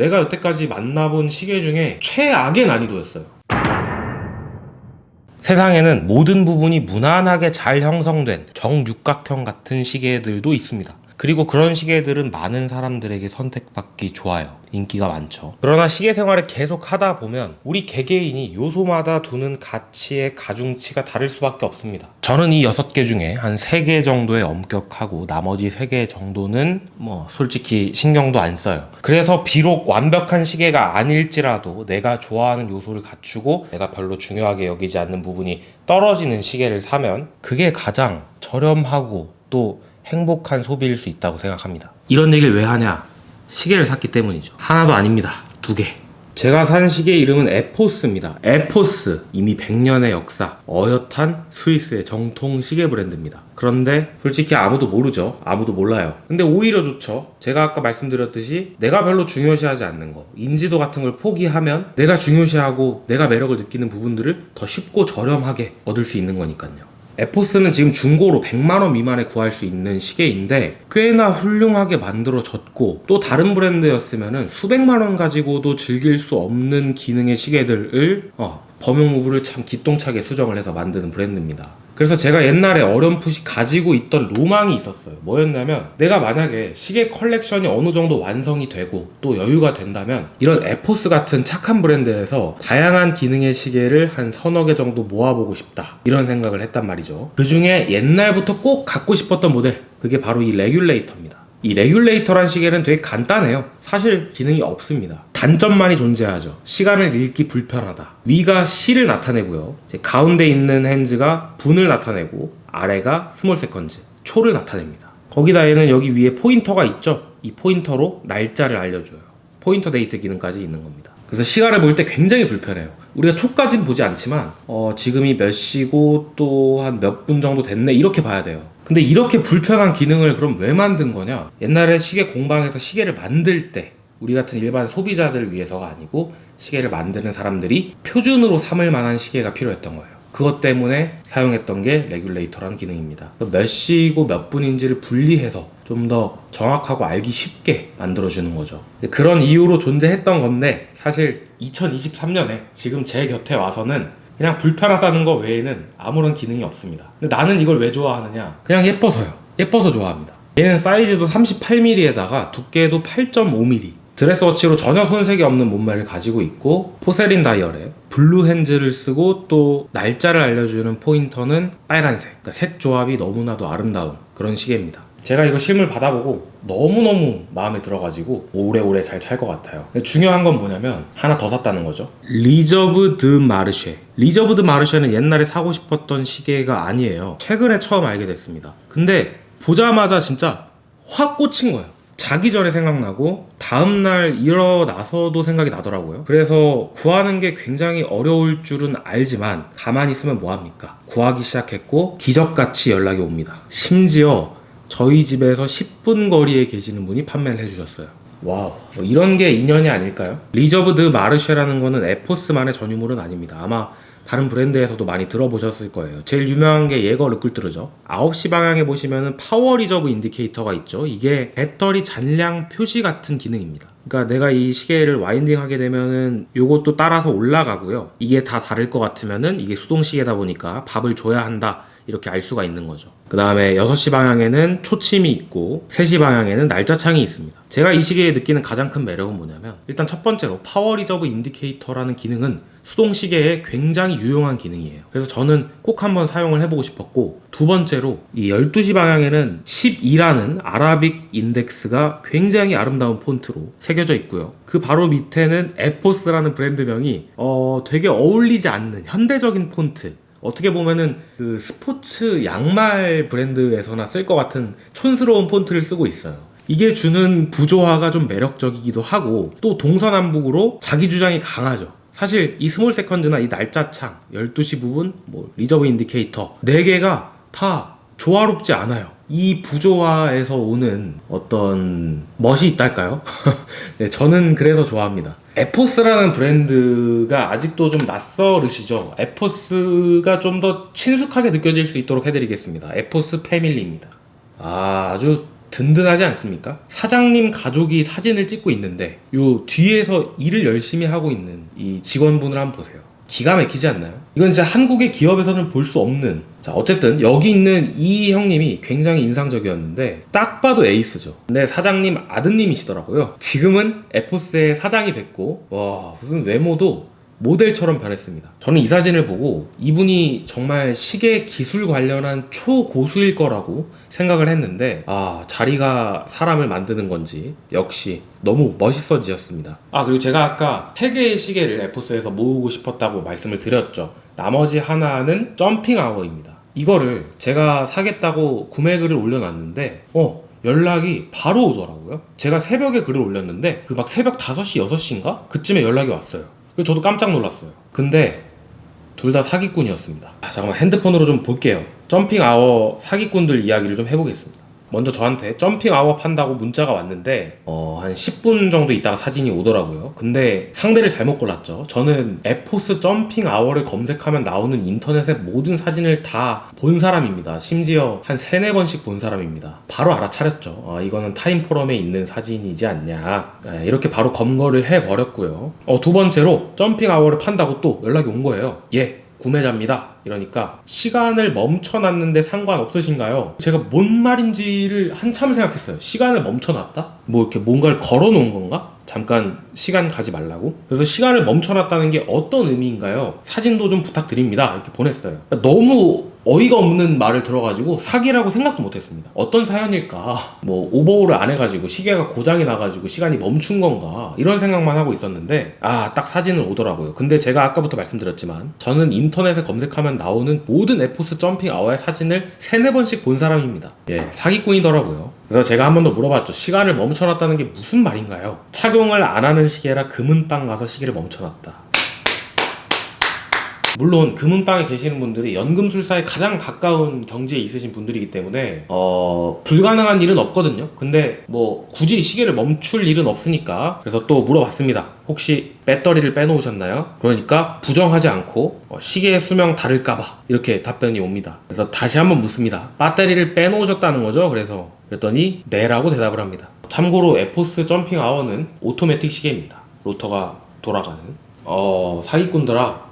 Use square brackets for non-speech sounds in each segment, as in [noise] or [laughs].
내가 여태까지 만나본 시계 중에 최악의 난이도였어요. 세상에는 모든 부분이 무난하게 잘 형성된 정육각형 같은 시계들도 있습니다. 그리고 그런 시계들은 많은 사람들에게 선택받기 좋아요. 인기가 많죠. 그러나 시계 생활을 계속 하다 보면 우리 개개인이 요소마다 두는 가치의 가중치가 다를 수밖에 없습니다. 저는 이 여섯 개 중에 한세개 정도에 엄격하고 나머지 세개 정도는 뭐 솔직히 신경도 안 써요. 그래서 비록 완벽한 시계가 아닐지라도 내가 좋아하는 요소를 갖추고 내가 별로 중요하게 여기지 않는 부분이 떨어지는 시계를 사면 그게 가장 저렴하고 또 행복한 소비일 수 있다고 생각합니다. 이런 얘기를 왜 하냐? 시계를 샀기 때문이죠. 하나도 아닙니다. 두 개. 제가 산 시계 이름은 에포스입니다. 에포스 이미 100년의 역사, 어엿한 스위스의 정통 시계 브랜드입니다. 그런데 솔직히 아무도 모르죠. 아무도 몰라요. 근데 오히려 좋죠. 제가 아까 말씀드렸듯이 내가 별로 중요시하지 않는 거, 인지도 같은 걸 포기하면 내가 중요시하고 내가 매력을 느끼는 부분들을 더 쉽고 저렴하게 얻을 수 있는 거니까요. 에포스는 지금 중고로 100만원 미만에 구할 수 있는 시계인데 꽤나 훌륭하게 만들어졌고 또 다른 브랜드였으면 수백만원 가지고도 즐길 수 없는 기능의 시계들을 어, 범용 무브를 참 기똥차게 수정을 해서 만드는 브랜드입니다. 그래서 제가 옛날에 어렴풋이 가지고 있던 로망이 있었어요. 뭐였냐면 내가 만약에 시계 컬렉션이 어느 정도 완성이 되고 또 여유가 된다면 이런 에포스 같은 착한 브랜드에서 다양한 기능의 시계를 한 서너 개 정도 모아보고 싶다. 이런 생각을 했단 말이죠. 그 중에 옛날부터 꼭 갖고 싶었던 모델 그게 바로 이 레귤레이터입니다. 이 레귤레이터란 시계는 되게 간단해요. 사실 기능이 없습니다. 단점만이 존재하죠. 시간을 읽기 불편하다. 위가 C를 나타내고요. 가운데 있는 핸즈가 분을 나타내고 아래가 스몰 세컨즈, 초를 나타냅니다. 거기다 얘는 여기 위에 포인터가 있죠. 이 포인터로 날짜를 알려줘요. 포인터 데이트 기능까지 있는 겁니다. 그래서 시간을 볼 때 굉장히 불편해요. 우리가 초까지는 보지 않지만 어, 지금이 몇 시고 또 한 몇 분 정도 됐네 이렇게 봐야 돼요. 근데 이렇게 불편한 기능을 그럼 왜 만든 거냐? 옛날에 시계 공방에서 시계를 만들 때 우리 같은 일반 소비자들을 위해서가 아니고 시계를 만드는 사람들이 표준으로 삼을 만한 시계가 필요했던 거예요. 그것 때문에 사용했던 게 레귤레이터라는 기능입니다. 몇 시고 몇 분인지를 분리해서 좀 더 정확하고 알기 쉽게 만들어주는 거죠. 그런 이유로 존재했던 건데 사실 2023년에 지금 제 곁에 와서는 그냥 불편하다는 거 외에는 아무런 기능이 없습니다. 근데 나는 이걸 왜 좋아하느냐? 그냥 예뻐서요. 예뻐서 좋아합니다. 얘는 사이즈도 38mm에다가 두께도 8.5mm. 드레스워치로 전혀 손색이 없는 몸매를 가지고 있고 포세린 다이얼에 블루 핸즈를 쓰고 또 날짜를 알려주는 포인터는 빨간색. 그러니까 색 조합이 너무나도 아름다운 그런 시계입니다. 제가 이거 실물 받아보고 너무너무 마음에 들어가지고 오래오래 잘 찰 것 같아요. 중요한 건 뭐냐면 하나 더 샀다는 거죠. 리저브 드 마르쉐. 리저브 드 마르쉐는 옛날에 사고 싶었던 시계가 아니에요. 최근에 처음 알게 됐습니다. 근데 보자마자 진짜 확 꽂힌 거예요. 자기 전에 생각나고 다음날 일어나서도 생각이 나더라고요. 그래서 구하는 게 굉장히 어려울 줄은 알지만 가만히 있으면 뭐합니까? 구하기 시작했고 기적같이 연락이 옵니다. 심지어 저희 집에서 10분 거리에 계시는 분이 판매를 해주셨어요. 와우, 뭐 이런 게 인연이 아닐까요? 리저브드 마르쉐라는 거는 에포스만의 전유물은 아닙니다. 아마 다른 브랜드에서도 많이 들어보셨을 거예요. 제일 유명한 게 예거 르클트르죠. 9시 방향에 보시면은 파워 리저브 인디케이터가 있죠. 이게 배터리 잔량 표시 같은 기능입니다. 그러니까 내가 이 시계를 와인딩 하게 되면은 요것도 따라서 올라가고요. 이게 다 다를 것 같으면은 이게 수동 시계다 보니까 밥을 줘야 한다. 이렇게 알 수가 있는 거죠. 그 다음에 6시 방향에는 초침이 있고 3시 방향에는 날짜창이 있습니다. 제가 이 시계에 느끼는 가장 큰 매력은 뭐냐면 일단 첫 번째로 파워 리저브 인디케이터라는 기능은 수동 시계에 굉장히 유용한 기능이에요. 그래서 저는 꼭 한번 사용을 해보고 싶었고 두 번째로 이 12시 방향에는 12라는 아라빅 인덱스가 굉장히 아름다운 폰트로 새겨져 있고요. 그 바로 밑에는 에포스라는 브랜드명이 어 되게 어울리지 않는 현대적인 폰트 어떻게 보면은 그 스포츠 양말 브랜드에서나 쓸 것 같은 촌스러운 폰트를 쓰고 있어요. 이게 주는 부조화가 좀 매력적이기도 하고 또 동서남북으로 자기 주장이 강하죠. 사실 이 스몰 세컨즈나 이 날짜 창, 12시 부분, 뭐 리저브 인디케이터 4개가 다 조화롭지 않아요. 이 부조화에서 오는 어떤 멋이 있달까요? [laughs] 네, 저는 그래서 좋아합니다. 에포스라는 브랜드가 아직도 좀 낯설으시죠? 에포스가 좀 더 친숙하게 느껴질 수 있도록 해드리겠습니다. 에포스 패밀리입니다. 아, 아주 든든하지 않습니까? 사장님 가족이 사진을 찍고 있는데 요 뒤에서 일을 열심히 하고 있는 이 직원분을 한번 보세요. 기가 막히지 않나요? 이건 진짜 한국의 기업에서는 볼 수 없는 자 어쨌든 여기 있는 이 형님이 굉장히 인상적이었는데 딱 봐도 에이스죠 근데 사장님 아드님이시더라고요 지금은 에포스의 사장이 됐고 와 무슨 외모도 모델처럼 변했습니다. 저는 이 사진을 보고 이분이 정말 시계 기술 관련한 초고수일 거라고 생각을 했는데 아 자리가 사람을 만드는 건지 역시 너무 멋있어지셨습니다. 아 그리고 제가 아까 세 개의 시계를 에포스에서 모으고 싶었다고 말씀을 드렸죠. 나머지 하나는 점핑 아워입니다. 이거를 제가 사겠다고 구매 글을 올려놨는데 어 연락이 바로 오더라고요. 제가 새벽에 글을 올렸는데 그 막 새벽 5시, 6시인가? 그쯤에 연락이 왔어요. 그래서 저도 깜짝 놀랐어요. 근데 둘 다 사기꾼이었습니다. 아, 잠깐만 핸드폰으로 좀 볼게요. 점핑 아워 사기꾼들 이야기를 좀 해보겠습니다. 먼저 저한테 점핑 아워 판다고 문자가 왔는데 어, 한 10분 정도 있다가 사진이 오더라고요. 근데 상대를 잘못 골랐죠. 저는 에포스 점핑 아워를 검색하면 나오는 인터넷의 모든 사진을 다 본 사람입니다. 심지어 한 세네 번씩 본 사람입니다. 바로 알아차렸죠. 아, 이거는 타임 포럼에 있는 사진이지 않냐. 네, 이렇게 바로 검거를 해버렸고요. 어, 두 번째로 점핑 아워를 판다고 또 연락이 온 거예요. 예, 구매자입니다. 이러니까 시간을 멈춰놨는데 상관없으신가요? 제가 뭔 말인지를 한참 생각했어요. 시간을 멈춰놨다? 뭐 이렇게 뭔가를 걸어놓은 건가? 잠깐 시간 가지 말라고? 그래서 시간을 멈춰놨다는 게 어떤 의미인가요? 사진도 좀 부탁드립니다. 이렇게 보냈어요. 너무 어이가 없는 말을 들어가지고 사기라고 생각도 못했습니다. 어떤 사연일까? 뭐 오버홀을 안 해가지고 시계가 고장이 나가지고 시간이 멈춘 건가? 이런 생각만 하고 있었는데 아 딱 사진을 오더라고요. 근데 제가 아까부터 말씀드렸지만 저는 인터넷에 검색하면 나오는 모든 에포스 점핑 아워의 사진을 세네 번씩 본 사람입니다. 예 사기꾼이더라고요. 그래서 제가 한 번 더 물어봤죠. 시간을 멈춰놨다는 게 무슨 말인가요? 착용을 안 하는 시계라 금은방 가서 시계를 멈춰놨다. 물론 금은방에 계시는 분들이 연금술사에 가장 가까운 경지에 있으신 분들이기 때문에 어 불가능한 일은 없거든요. 근데 뭐 굳이 시계를 멈출 일은 없으니까 그래서 또 물어봤습니다. 혹시 배터리를 빼놓으셨나요? 그러니까 부정하지 않고 어, 시계의 수명 다를까봐 이렇게 답변이 옵니다. 그래서 다시 한번 묻습니다. 배터리를 빼놓으셨다는 거죠? 그래서 그랬더니 네라고 대답을 합니다. 참고로 에포스 점핑 아워는 오토매틱 시계입니다. 로터가 돌아가는 어 사기꾼들아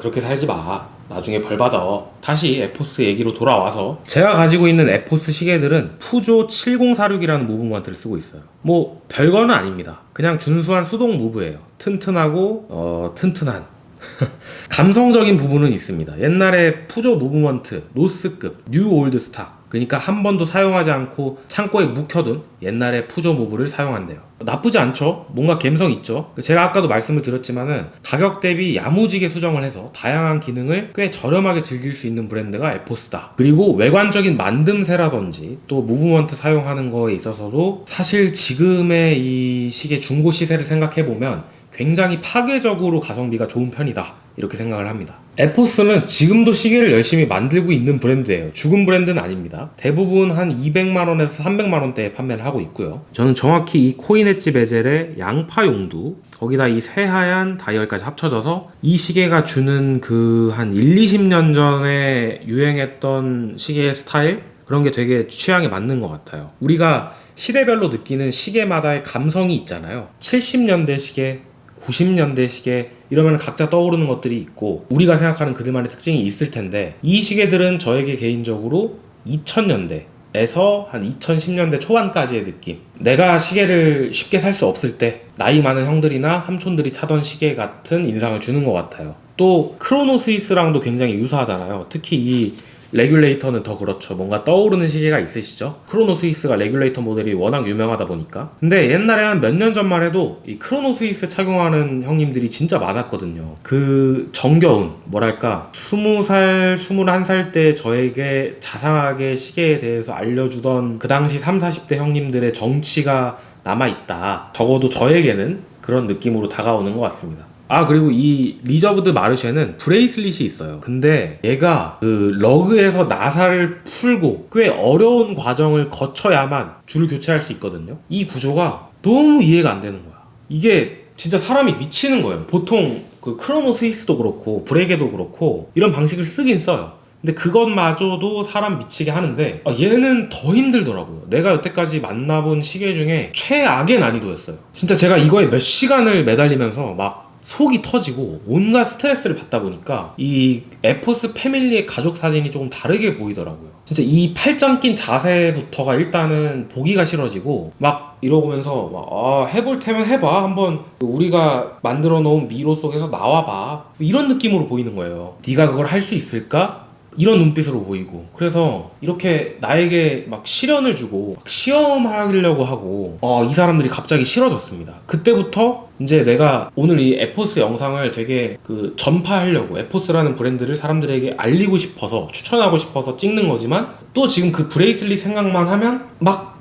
그렇게 살지 마. 나중에 벌 받아. 다시 에포스 얘기로 돌아와서 제가 가지고 있는 에포스 시계들은 푸조 7046이라는 무브먼트를 쓰고 있어요. 뭐 별거는 아닙니다. 그냥 준수한 수동 무브예요. 튼튼하고 어 튼튼한 [laughs] 감성적인 부분은 있습니다. 옛날에 푸조 무브먼트 노스급 뉴 올드 스탁 그러니까 한 번도 사용하지 않고 창고에 묵혀둔 옛날의 푸조 무브를 사용한대요. 나쁘지 않죠? 뭔가 감성 있죠? 제가 아까도 말씀을 드렸지만은 가격 대비 야무지게 수정을 해서 다양한 기능을 꽤 저렴하게 즐길 수 있는 브랜드가 에포스다. 그리고 외관적인 만듦새라든지 또 무브먼트 사용하는 거에 있어서도 사실 지금의 이 시계 중고 시세를 생각해 보면 굉장히 파괴적으로 가성비가 좋은 편이다. 이렇게 생각을 합니다. 에포스는 지금도 시계를 열심히 만들고 있는 브랜드예요. 죽은 브랜드는 아닙니다. 대부분 한 200만원에서 300만원대에 판매를 하고 있고요. 저는 정확히 이 코인 엣지 베젤의 양파 용두, 거기다 이 새하얀 다이얼까지 합쳐져서 이 시계가 주는 그 한 1, 20년 전에 유행했던 시계의 스타일? 그런 게 되게 취향에 맞는 것 같아요. 우리가 시대별로 느끼는 시계마다의 감성이 있잖아요. 70년대 시계, 90년대 시계 이러면 각자 떠오르는 것들이 있고 우리가 생각하는 그들만의 특징이 있을 텐데 이 시계들은 저에게 개인적으로 2000년대 에서 한 2010년대 초반까지의 느낌. 내가 시계를 쉽게 살 수 없을 때 나이 많은 형들이나 삼촌들이 차던 시계 같은 인상을 주는 것 같아요. 또 크로노 스위스랑도 굉장히 유사하잖아요. 특히 이 레귤레이터는 더 그렇죠. 뭔가 떠오르는 시계가 있으시죠? 크로노 스위스가 레귤레이터 모델이 워낙 유명하다 보니까. 근데 옛날에 한 몇 년 전만 해도 이 크로노 스위스 착용하는 형님들이 진짜 많았거든요. 그 정겨운, 뭐랄까, 20살, 21살 때 저에게 자상하게 시계에 대해서 알려주던 그 당시 3, 40대 형님들의 정치가 남아있다. 적어도 저에게는 그런 느낌으로 다가오는 것 같습니다. 아 그리고 이 리저브드 마르쉐는 브레이슬릿이 있어요. 근데 얘가 그 러그에서 나사를 풀고 꽤 어려운 과정을 거쳐야만 줄을 교체할 수 있거든요. 이 구조가 너무 이해가 안 되는 거야. 이게 진짜 사람이 미치는 거예요. 보통 그 크로노 스위스도 그렇고 브레게도 그렇고 이런 방식을 쓰긴 써요. 근데 그것마저도 사람 미치게 하는데 아, 얘는 더 힘들더라고요. 내가 여태까지 만나본 시계 중에 최악의 난이도였어요. 진짜 제가 이거에 몇 시간을 매달리면서 막 속이 터지고 온갖 스트레스를 받다 보니까 이 에포스 패밀리의 가족 사진이 조금 다르게 보이더라고요. 진짜 이 팔짱 낀 자세부터가 일단은 보기가 싫어지고 막 이러면서 막 아, 해볼 테면 해봐 한번 우리가 만들어 놓은 미로 속에서 나와봐 이런 느낌으로 보이는 거예요. 네가 그걸 할 수 있을까? 이런 눈빛으로 보이고 그래서 이렇게 나에게 막 시련을 주고 막 시험하려고 하고 어, 이 사람들이 갑자기 싫어졌습니다 그때부터 이제 내가 오늘 이 에포스 영상을 되게 그 전파하려고 에포스라는 브랜드를 사람들에게 알리고 싶어서 추천하고 싶어서 찍는 거지만 또 지금 그 브레이슬릿 생각만 하면 막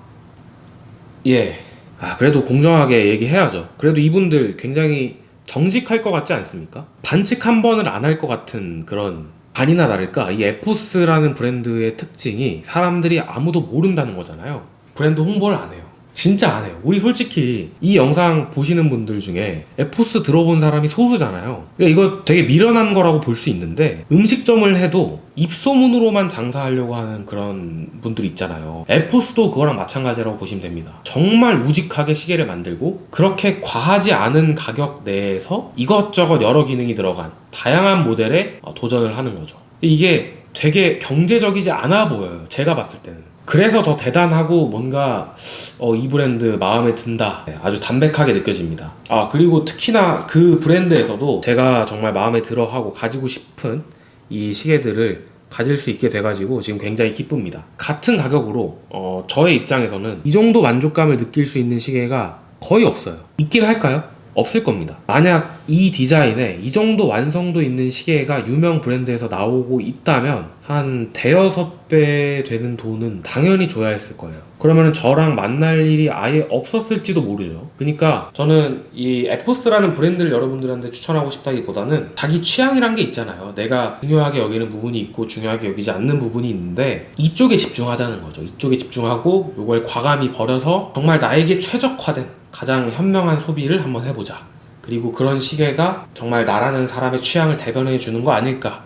예. 아, 그래도 공정하게 얘기해야죠. 그래도 이분들 굉장히 정직할 것 같지 않습니까? 반칙 한 번을 안 할 것 같은 그런 아니나 다를까 이 에포스라는 브랜드의 특징이 사람들이 아무도 모른다는 거잖아요. 브랜드 홍보를 안 해요. 진짜 안 해요. 우리 솔직히 이 영상 보시는 분들 중에 에포스 들어본 사람이 소수잖아요. 그러니까 이거 되게 미련한 거라고 볼 수 있는데 음식점을 해도 입소문으로만 장사하려고 하는 그런 분들이 있잖아요. 에포스도 그거랑 마찬가지라고 보시면 됩니다. 정말 우직하게 시계를 만들고 그렇게 과하지 않은 가격 내에서 이것저것 여러 기능이 들어간 다양한 모델에 어, 도전을 하는 거죠. 이게 되게 경제적이지 않아 보여요. 제가 봤을 때는. 그래서 더 대단하고 뭔가 어, 이 브랜드 마음에 든다. 네, 아주 담백하게 느껴집니다. 아 그리고 특히나 그 브랜드에서도 제가 정말 마음에 들어 하고 가지고 싶은 이 시계들을 가질 수 있게 돼가지고 지금 굉장히 기쁩니다. 같은 가격으로 어, 저의 입장에서는 이 정도 만족감을 느낄 수 있는 시계가 거의 없어요. 있긴 할까요? 없을 겁니다. 만약 이 디자인에 이 정도 완성도 있는 시계가 유명 브랜드에서 나오고 있다면 한 대여섯 배 되는 돈은 당연히 줘야 했을 거예요. 그러면 저랑 만날 일이 아예 없었을지도 모르죠. 그러니까 저는 이 에포스라는 브랜드를 여러분들한테 추천하고 싶다기보다는 자기 취향이란 게 있잖아요. 내가 중요하게 여기는 부분이 있고 중요하게 여기지 않는 부분이 있는데 이쪽에 집중하자는 거죠. 이쪽에 집중하고 이걸 과감히 버려서 정말 나에게 최적화된 가장 현명한 소비를 한번 해보자. 그리고 그런 시계가 정말 나라는 사람의 취향을 대변해 주는 거 아닐까.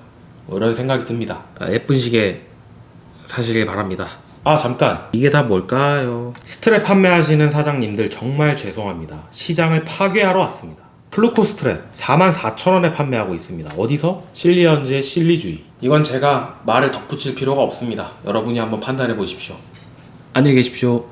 뭐 이런 생각이 듭니다. 아, 예쁜 시계 사시길 바랍니다. 아 잠깐 이게 다 뭘까요? 스트랩 판매하시는 사장님들 정말 죄송합니다. 시장을 파괴하러 왔습니다. 플루코 스트랩 44,000원에 판매하고 있습니다. 어디서? 실리언즈의 실리주의. 이건 제가 말을 덧붙일 필요가 없습니다. 여러분이 한번 판단해 보십시오. 안녕히 계십시오.